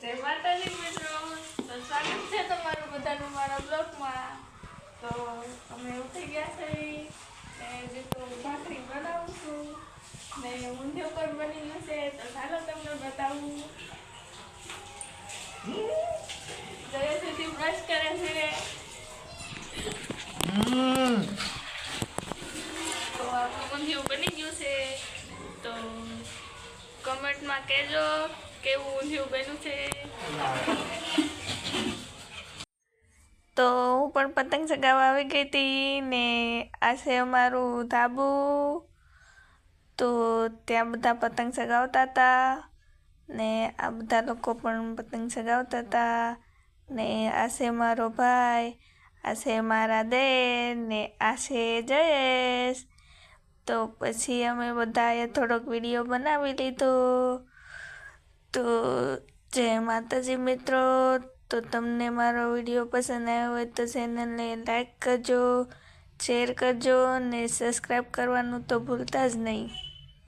જય માતાજી મિત્રો. તો સ્વાગત છે તમારું બધાનું મારા બ્લોગમાં તો અમે ઉઠી ગયા છે ને જે તો ભાખરી બનાવું છું. ને ઊંધિયું પણ બનેલું છે. તો ચાલો તમને બતાવું. જય સુધી બ્રશ કરે છે તો આપણું ઊંધિયું બની ગયું છે. કમેન્ટમાં કહેજો કેવું ઊંધિયું બન્યું છે. તો હું પણ પતંગ ચગાવવા આવી ગઈ હતી ને આ છે અમારું ધાબુ. તો ત્યાં બધા પતંગ ચગાવતા હતા ને આ બધા લોકો પણ પતંગ ચગાવતા હતા ને આ છે મારો ભાઈ, આ છે મારા દેર ને આ છે જયેશ. તો પછી અમે બધાએ થોડોક વીડિયો બનાવી લીધો. તો જય માતાજી મિત્રો, તો તમને મારો વીડિયો પસંદ આવ્યો હોય તો ચેનલને લાઈક કરજો, શેર કરજો ને સબસ્ક્રાઈબ કરવાનું તો ભૂલતા જ નહીં.